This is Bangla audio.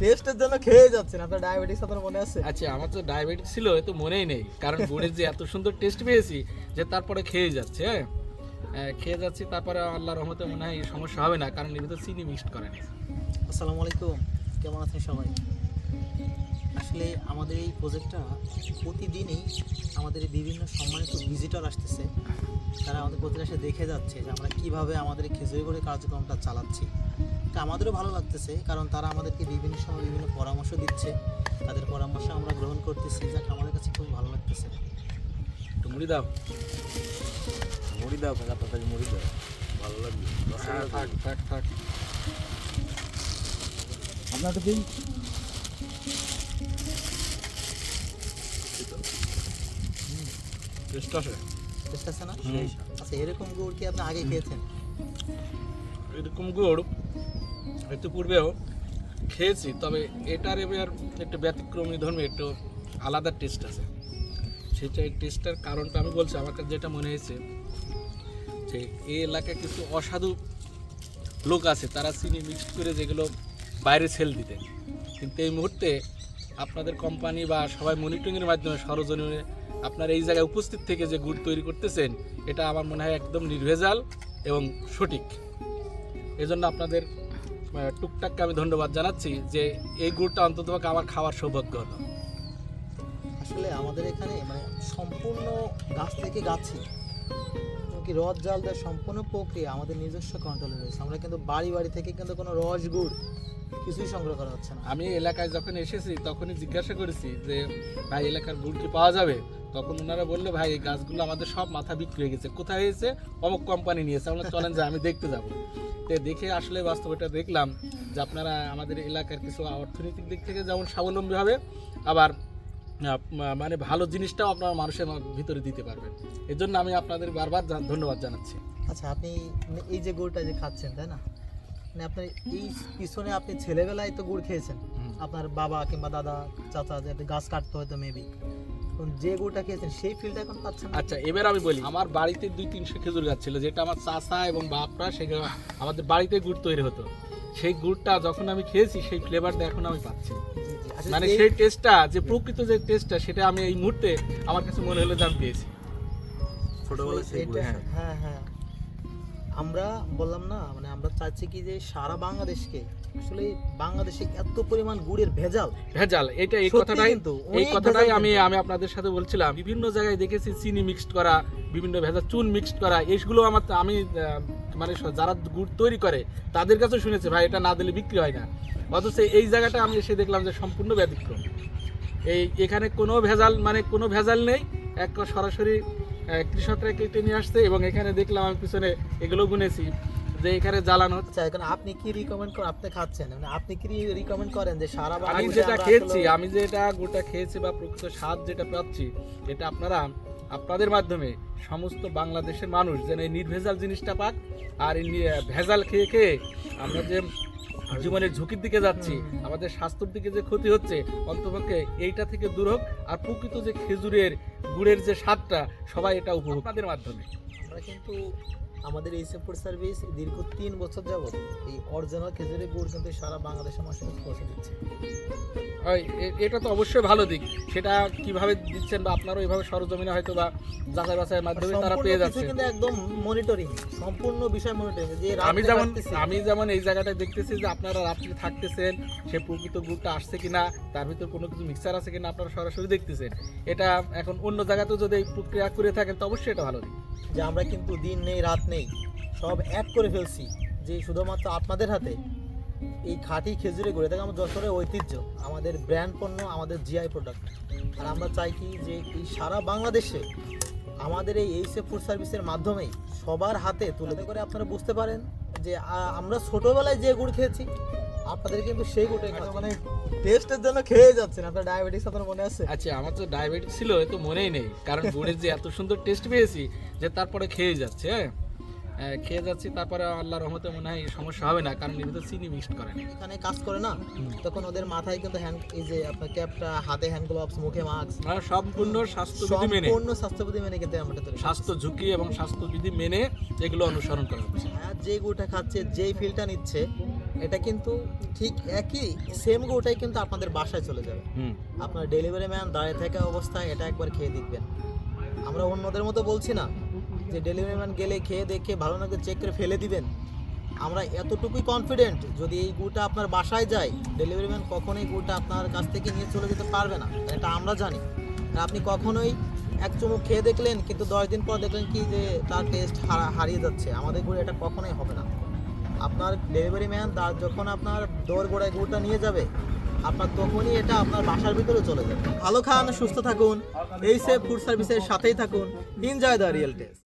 টেস্টের জন্য খেয়ে যাচ্ছেন আপনার ডায়াবেটিস আপনার মনে আছে? আচ্ছা আমার তো ডায়াবেটিস ছিল তো মনেই নেই। কারণ গুড়ের যে এত সুন্দর টেস্ট পেয়েছি যে তারপরে খেয়ে যাচ্ছে হ্যাঁ? খেয়ে যাচ্ছি তারপরে আল্লাহ রহমতে মনে হয় সমস্যা হবে না কারণ তো চিনি মিক্সড করে না। আসসালামু আলাইকুম কেমন আছেন সবাই? আসলে আমাদের এই প্রজেক্টটা প্রতিদিনই আমাদের এই বিভিন্ন সম্মানিত ভিজিটর আসতেছে। তারা আমাদের প্রতিদিন এসে দেখে যাচ্ছে যে আমরা কীভাবে আমাদের খেজুরি করে কার্যক্রমটা চালাচ্ছি। এটা আমাদেরও ভালো লাগতেছে কারণ তারা আমাদেরকে বিভিন্ন সময় বিভিন্ন পরামর্শ দিচ্ছে। তাদের পরামর্শ আমরা গ্রহণ করতেছি যাক আমাদের কাছে খুব ভালো লাগতেছে। একটু মুড়ি দাও। মুড়ি দাও কাকা তাড়াতাড়ি মুড়ি দাও। ভালো লাগবে। হ্যাঁ, থাক থাক থাক। আপনাকে দিন। টেস্ট আছে? চেষ্টা আছে না? আচ্ছা এরকম গুড় কি আপনি আগে খেয়েছেন? এরকম গুড় একটু পূর্বেও খেয়েছি, তবে এটার এবার একটু ব্যতিক্রমী ধর্মে, একটু আলাদা টেস্ট আছে। সেটা এই টেস্টের কারণটা আমি বলছি, আমার কাছে যেটা মনে হয়েছে যে এই এলাকায় কিছু অসাধু লোক আছে, তারা চিনি মিক্সড করে যেগুলো বাইরে সেল দিতে। কিন্তু এই মুহূর্তে আপনাদের কোম্পানি বা সবাই মনিটরিংয়ের মাধ্যমে সরজনীনে আপনার এই জায়গায় উপস্থিত থেকে যে গুড় তৈরি করতেছেন, এটা আমার মনে হয় একদম নির্ভেজাল এবং সঠিক। এজন্য আপনাদের টুকটাককে আমি ধন্যবাদ জানাচ্ছি যে এই গুড়টা অন্তত আমার খাওয়ার সৌভাগ্য হলো। আসলে আমাদের এখানে মানে সম্পূর্ণ গাছ থেকে গাছে কি রস জাল দেওয়ার সম্পূর্ণ প্রক্রিয়া আমাদের নিজস্ব কন্ট্রোলে রয়েছে। আমরা কিন্তু বাড়ি বাড়ি থেকে কিন্তু কোনো রস গুড় কিছুই সংগ্রহ করা হচ্ছে না। আমি এলাকায় যখন এসেছি তখনই জিজ্ঞাসা করেছি যে ভাই এলাকার গুড় কি পাওয়া যাবে? তখন ওনারা বললে ভাই এই গাছগুলো আমাদের সব মাথা বিক্রি হয়ে গেছে। কোথায় হয়েছে? অমুক কোম্পানি নিয়েছে। আমরা চলেন যে আমি দেখতে যাব। তো দেখে আসলে বাস্তব এটা দেখলাম যে আপনারা আমাদের এলাকার কিছু অর্থনৈতিক দিক থেকে যেমন স্বাবলম্বী হবে আবার মানে ভালো জিনিসটাও আপনারা মানুষের ভিতরে দিতে পারবেন। এর জন্য আমি আপনাদের বারবার ধন্যবাদ জানাচ্ছি। আচ্ছা আপনি মানে এই যে গুড়টা যে খাচ্ছেন তাই না? মানে আপনার এই পিছনে আপনি ছেলেবেলায় তো গুড় খেয়েছেন। আপনার বাবা কিংবা দাদা চাচা যে গাছ কাটতে হয়তো মেবি যে গুড়টা খেয়েছেন সেই ফিলটা এখন পাচ্ছেন আচ্ছা এবার আমি বলি আমার বাড়িতে দুই তিনশো খেজুর গাছ ছিল যেটা আমার চাচা এবং বাপরা সেগুলো আমাদের বাড়িতে গুড় তৈরি হতো। সেই গুড়টা যখন আমি খেয়েছি সেই ফ্লেভারটা এখন আমি পাচ্ছি। আচ্ছা, মানে সেই টেস্টটা যে প্রকৃত যে টেস্টটা সেটা আমি এই মুহূর্তে আমার কাছে মনে হলো যে আমি পেয়েছি। ছোটবেলায় সেইগুলো এটা- হ্যাঁ হ্যাঁ। আমরা বললাম না মানে আমরা চাচ্ছি কি যে সারা বাংলাদেশকে আসলে বাংলাদেশে এত পরিমাণ গুড়ের ভেজাল। ভেজাল এটা এই কথাটাই কিন্তু, এই কথাটাই আমি আমি আপনাদের সাথে বলছিলাম। বিভিন্ন জায়গায় দেখেছি চিনি মিক্সড করা বিভিন্ন ভেজাল চুন মিক্সড করা এইগুলো আমার আমি মানে যারা গুড় তৈরি করে তাদের কাছে শুনেছি ভাই এটা না দিলে বিক্রি হয় না। অথচ এই জায়গাটা আমি এসে দেখলাম যে সম্পূর্ণ ব্যতিক্রম। এই এখানে কোনো ভেজাল মানে কোনো ভেজাল নেই এক সরাসরি কৃষকরা কেটে নিয়ে আসছে এবং এখানে দেখলাম আমি পিছনে এগুলো গুনেছি যে এখানে জ্বালানো হচ্ছে। আচ্ছা এখন আপনি কি রিকমেন্ড করেন আপনি খাচ্ছেন? মানে আপনি কি রিকমেন্ড করেন যে সারা আমি যেটা খেয়েছি আমি যেটা গোটা খেয়েছি বা প্রকৃত স্বাদ যেটা পাচ্ছি এটা আপনারা আপনাদের মাধ্যমে সমস্ত বাংলাদেশের মানুষ যেন এই নির্ভেজাল জিনিসটা পাক আর ভেজাল খেয়ে খেয়ে আমরা যে জীবনের ঝুঁকির দিকে যাচ্ছি, আমাদের স্বাস্থ্যের দিকে যে ক্ষতি হচ্ছে, অন্তপক্ষে এইটা থেকে দূর হোক আর প্রকৃত যে খেজুরের গুড়ের যে স্বাদটা, সবাই এটা উপভোগ তাদের মাধ্যমে। আমরা কিন্তু আমাদের এই সাপোর্ট সার্ভিস দীর্ঘ তিন বছর যাবত এই অরিজিনাল খেজুরের গুড় কিন্তু সারা বাংলাদেশের মানুষের কাছে পৌঁছে দিচ্ছে। এটা তো অবশ্যই ভালো দিক। সেটা কীভাবে দিচ্ছেন বা আপনারা ওইভাবে সরজমিনে হয়তো বা যাচাই বাছাইয়ের মাধ্যমে তারা পেয়ে যাচ্ছে। কিন্তু একদম মনিটরিং সম্পূর্ণ বিষয় মনিটরিং যে আমি যেমন আমি যেমন এই জায়গাটায় দেখতেছি যে আপনারা রাত্রি থাকতেছেন সে প্রকৃত গুড়টা আসছে কিনা তার ভিতর কোনো কিছু মিক্সার আছে কিনা আপনারা সরাসরি দেখতেছেন। এটা এখন অন্য জায়গাতেও যদি এই প্রক্রিয়া করে থাকেন তো অবশ্যই এটা ভালো দিক। যে আমরা কিন্তু দিন নেই রাত নেই। সব এক করে ফেলছি যে শুধুমাত্র আপনাদের হাতে। এই খাঁটি খেজুরে গড়ে থাকে আমার যশোরের ঐতিহ্য আমাদের ব্র্যান্ড পণ্য আমাদের জিআই প্রোডাক্ট আর আমরা চাই কি যে এই সারা বাংলাদেশে আমাদের এই এইসে ফুড সার্ভিসের মাধ্যমেই সবার হাতে তুলে করে আপনারা বুঝতে পারেন যে আমরা ছোটোবেলায় যে গুড় খেয়েছি আপনাদের কিন্তু সেই গুড়টাই মানে টেস্টের জন্য খেয়ে যাচ্ছেন আপনার ডায়াবেটিস আপনার মনে আছে? আচ্ছা আমার তো ডায়াবেটিস ছিল এ তো মনেই নেই। কারণ গুড়ের যে এত সুন্দর টেস্ট পেয়েছি যে তারপরে খেয়ে যাচ্ছে হ্যাঁ? খেয়ে যাচ্ছি তারপরে আল্লাহ রহমতে মনে হয় সমস্যা হবে না কারণ এর চিনি মিক্সড করে এখানে কাজ করে না? তখন ওদের মাথায় কিন্তু হ্যান্ড এই যে আপনার ক্যাপটা হাতে হ্যান্ড গ্লোভস মুখে মাস্ক মানে সম্পূর্ণ স্বাস্থ্যবিধি মেনে। সম্পূর্ণ স্বাস্থ্যবিধি মেনে কিন্তু আমরা স্বাস্থ্য ঝুঁকি এবং স্বাস্থ্যবিধি মেনে এগুলো অনুসরণ করা হচ্ছে। আর যে গুড়টা খাচ্ছে যেই ফিলটা নিচ্ছে এটা কিন্তু ঠিক একই সেম গুড়টাই কিন্তু আপনাদের বাসায় চলে যাবে। আপনার ডেলিভারি ম্যান দাঁড়িয়ে থাকা অবস্থায় এটা একবার খেয়ে দেখবেন। আমরা অন্যদের মতো বলছি না। যে ডেলিভারি ম্যান গেলে খেয়ে দেখে ভালো না চেক করে ফেলে দিবেন। আমরা এতটুকুই কনফিডেন্ট যদি এই গুড়টা আপনার বাসায় যায় ডেলিভারি ম্যান কখনোই গুড়টা আপনার কাছ থেকে নিয়ে চলে যেতে পারবে না। এটা আমরা জানি। আপনি কখনোই এক চুমুক খেয়ে দেখলেন, কিন্তু দশ দিন পর দেখলেন কি যে তার টেস্ট হারিয়ে যাচ্ছে। আমাদের গুড়ে এটা কখনোই হবে না। আপনার ডেলিভারি ম্যান তার যখন আপনার দৌড় গোড়ায় গুড়টা নিয়ে যাবে, আপনার তখনই এটা আপনার বাসার ভিতরে চলে যাবে। ভালো খান, সুস্থ থাকুন। এই সেফ ফুড সার্ভিসের সাথেই থাকুন। Enjoy the real test